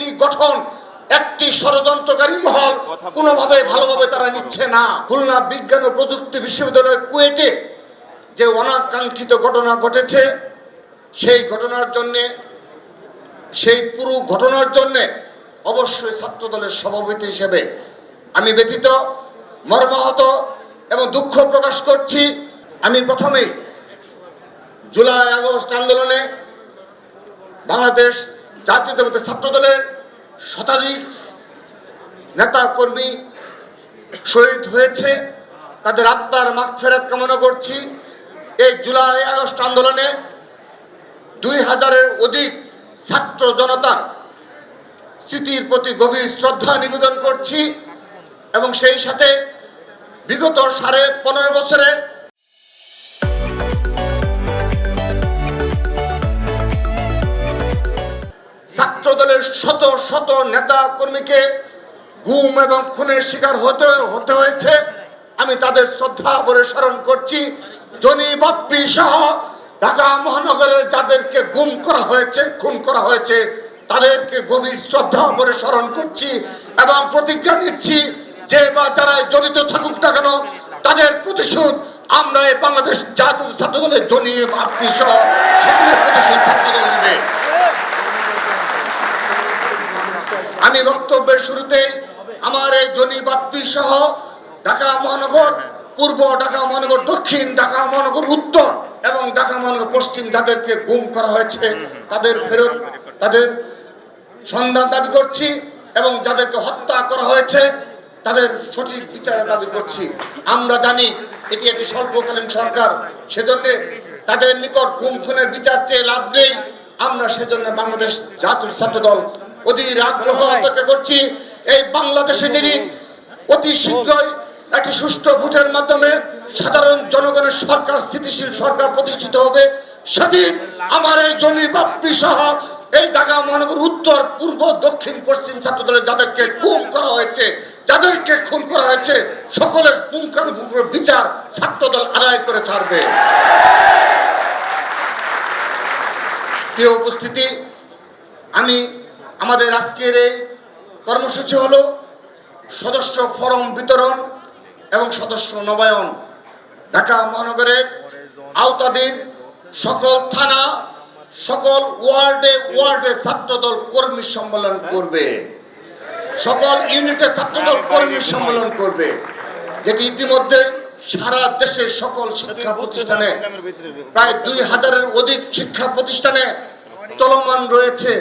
Committee গঠন একটি ষড়যন্ত্রকারী মহল, কোনোভাবে ভালোভাবে তারা নিচ্ছে না। খুলনা বিজ্ঞান ও প্রযুক্তি বিশ্ববিদ্যালয় কুয়েটে যে অনাকাঙ্ক্ষিত ঘটনা ঘটেছে, সেই ঘটনার জন্যে, সেই পুরো ঘটনার জন্যে অবশ্যই ছাত্রদলের সভাপতি হিসেবে আমি ব্যতীত মর্মাহত এবং দুঃখ প্রকাশ করছি। আমি প্রথমেই জুলাই আগস্ট আন্দোলনে বাংলাদেশ জাতীয়তাবাদী ছাত্রদলের শতাধিক নেতা কর্মী শহীদ হয়েছে। তাদের আত্মার মাগ ফেরত কামনা করছি। এই জুলাই আগস্ট আন্দোলনে দুই হাজারের অধিক ছাত্র জনতার স্মৃতির প্রতি গভীর শ্রদ্ধা নিবেদন করছি এবং সেই সাথে বিগত সাড়ে পনেরো বছরে দলের শত শত নেতা কর্মীকে গুম এবং খুনের শিকার হতে হতে হয়েছে। আমি তাদের শ্রদ্ধা ভরে স্মরণ করছি। জনি বাপ্পি সহ ঢাকা মহানগরের যাদেরকে গুম করা হয়েছে, খুন করা হয়েছে, তাদেরকে গভীর শ্রদ্ধা ভরে স্মরণ করছি এবং প্রতিজ্ঞা নিচ্ছি যে বা যারা জড়িত থাকুক না কেন, তাদের প্রতিশোধ আমরা এই বাংলাদেশ জাতীয় ছাত্র দলের জনি বাপ্পি সহ সকলের প্রতিশোধ ছাত্র দল নেবে আমি বক্তব্যের শুরুতে আমার এই জনি বাপ্পি সহ ঢাকা মহানগর, পূর্ব ঢাকা মহানগর, দক্ষিণ ঢাকা মহানগর, উত্তর এবং ঢাকা মহানগর, পশ্চিম যাদেরকে গুম করা হয়েছে, তাদের ফেরত, তাদের সন্ধান দাবি করছি এবং যাদেরকে হত্যা করা হয়েছে, তাদের সঠিক বিচারের দাবি করছি। আমরা জানি এটি একটি স্বল্পকালীন সরকার, সেজন্য তাদের নিকট গুম খুনের বিচার চেয়ে লাভ নেই। আমরা সেজন্য বাংলাদেশ জাতীয় ছাত্র দল অধীর আগ্রহ অপেক্ষা করছি। এই বাংলাদেশে অতি শীঘ্রই একটি সুষ্ঠু ভোটের মাধ্যমে সাধারণ জনগণের সরকার, স্থিতিশীল সরকার প্রতিষ্ঠিত হবে, সেদিন আমার এই জনি বাপ্পি সহ এই ঢাকা মহানগর উত্তর, পূর্ব, দক্ষিণ, পশ্চিম ছাত্র দলের যাদেরকে খুন করা হয়েছে, যাদেরকে খুন করা হয়েছে, সকলের পুঙ্খানুপুঙ্খ বিচার ছাত্রদল আদায় করে ছাড়বে। প্রিয় উপস্থিতি, আমি আমাদের আজকের এই কর্মসূচি হল সদস্য ফরম বিতরণ এবং সদস্য নবায়ন। ঢাকা মহানগরের আওতাধীন সকল থানা, সকল ওয়ার্ডে ওয়ার্ডে ছাত্রদল কর্মী সম্মেলন করবে। সকল ইউনিটে ছাত্রদল কর্মী সম্মেলন করবে, যেটি ইতিমধ্যে সারা দেশের সকল শিক্ষা প্রতিষ্ঠানে প্রায় দুই হাজারের অধিক শিক্ষা প্রতিষ্ঠানে চলমান রয়েছে।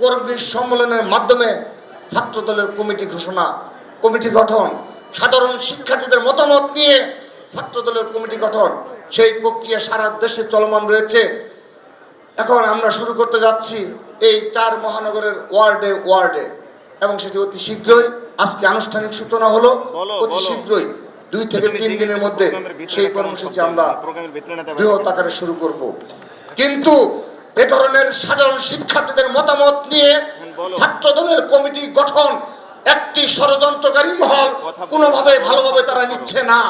কর্মী সম্মেলনের মাধ্যমে ছাত্র দলের কমিটি ঘোষণা কমিটি গঠন সাধারণ শিক্ষার্থীদের মতামত নিয়ে ছাত্র দলের কমিটি গঠন সেই প্রক্রিয়া সারা দেশে চলমান রয়েছে। এখন আমরা শুরু করতে যাচ্ছি এই চার মহানগরের ওয়ার্ডে ওয়ার্ডে এবং সেটি অতি শীঘ্রই আজকে আনুষ্ঠানিক সূচনা হলো অতি শীঘ্রই দুই থেকে তিন দিনের মধ্যে সেই কর্মসূচি আমরা বৃহৎ আকারে শুরু করব। কিন্তু এ ধরনের সাধারণ শিক্ষার্থীদের মতামত নিয়ে ছাত্র দলের কমিটি গঠন একটি ষড়যন্ত্রকারী মহল কোনোভাবে ভালোভাবে তারা নিচ্ছে না।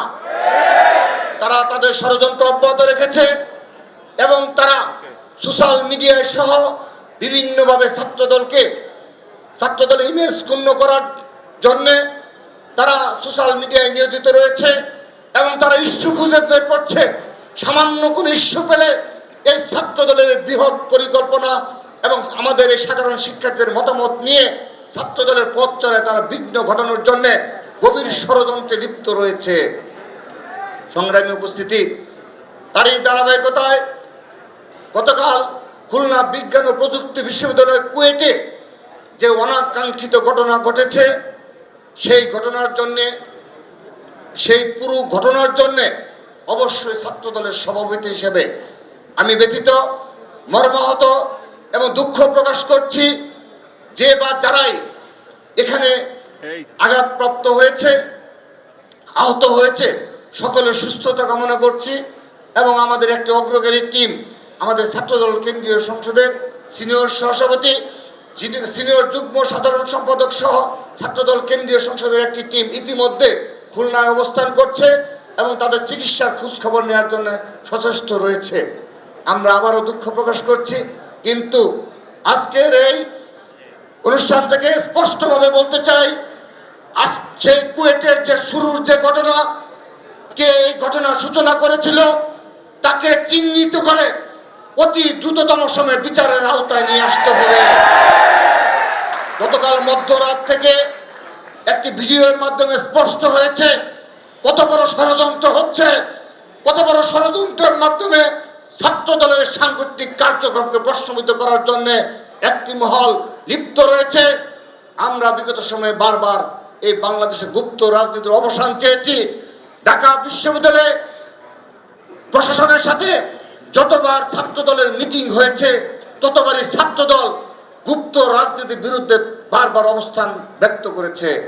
তারা তাদের ষড়যন্ত্র অব্যাহত রেখেছে এবং তারা সোশ্যাল মিডিয়ায় সহ বিভিন্নভাবে ছাত্র দলকে ছাত্র দলের ইমেজ ক্ষুণ্ণ করার জন্যে তারা সোশ্যাল মিডিয়ায় নিয়োজিত রয়েছে এবং তারা ইস্যু খুঁজে বের করছে। সামান্য কোন ইস্যু পেলে এই ছাত্র দলের বৃহৎ পরিকল্পনা এবং আমাদের এই সাধারণ শিক্ষার্থীদের মতামত নিয়ে ছাত্র দলের পথ চলে তারা বিঘ্ন ঘটানোর জন্য গভীর ষড়যন্ত্রে লিপ্ত রয়েছে। সংগ্রামী উপস্থিতি, তারই ধারাবাহিকতায় গতকাল খুলনা বিজ্ঞান ও প্রযুক্তি বিশ্ববিদ্যালয় কুয়েটে যে অনাকাঙ্ক্ষিত ঘটনা ঘটেছে, সেই ঘটনার জন্যে, সেই পুরো ঘটনার জন্যে অবশ্যই ছাত্র দলের সভাপতি হিসেবে আমি ব্যতীত মর্মাহত এবং দুঃখ প্রকাশ করছি যে বা যারাই এখানে আঘাতপ্রাপ্ত হয়েছে আহত হয়েছে সকলের সুস্থতা কামনা করছি এবং আমাদের একটি অগ্রগারী টিম আমাদের ছাত্রদল কেন্দ্রীয় সংসদের সিনিয়র সহসভাপতি যিনি সিনিয়র যুগ্ম সাধারণ সম্পাদক সহ ছাত্রদল কেন্দ্রীয় সংসদের একটি টিম ইতিমধ্যে খুলনায় অবস্থান করছে এবং তাদের চিকিৎসার খোঁজ খবর নেওয়ার জন্য সচেষ্ট রয়েছে। আমরা আবারও দুঃখ প্রকাশ করছি। কিন্তু আজকের এই অনুষ্ঠান থেকে স্পষ্টভাবে বলতে চাই, আজ কুয়েটের যে শুরুর যে ঘটনা, কে এই ঘটনার সূচনা করেছিল, তাকে চিহ্নিত করে অতি দ্রুততম সময়ে বিচারের আওতায় নিয়ে আসতে হবে। গতকাল মধ্যরাত থেকে একটি ভিডিওর মাধ্যমে স্পষ্ট হয়েছে, কত বড় ষড়যন্ত্র হচ্ছে, কত বড় ষড়যন্ত্রের মাধ্যমে ছাত্র দলের সাংগঠনিক কার্যক্রমকে প্রশ্নবিদ্ধ করার জন্য একটি মহল লিপ্ত রয়েছে। আমরা বিগত সময়ে বারবার এই বাংলাদেশে গুপ্ত রাজনীতির অবসান চেয়েছি। ঢাকা বিশ্ববিদ্যালয়ে প্রশাসনের সাথে যতবার ছাত্র দলের মিটিং হয়েছে, ততবারই ছাত্র দল গুপ্ত রাজনীতির বিরুদ্ধে বারবার অবস্থান ব্যক্ত করেছে।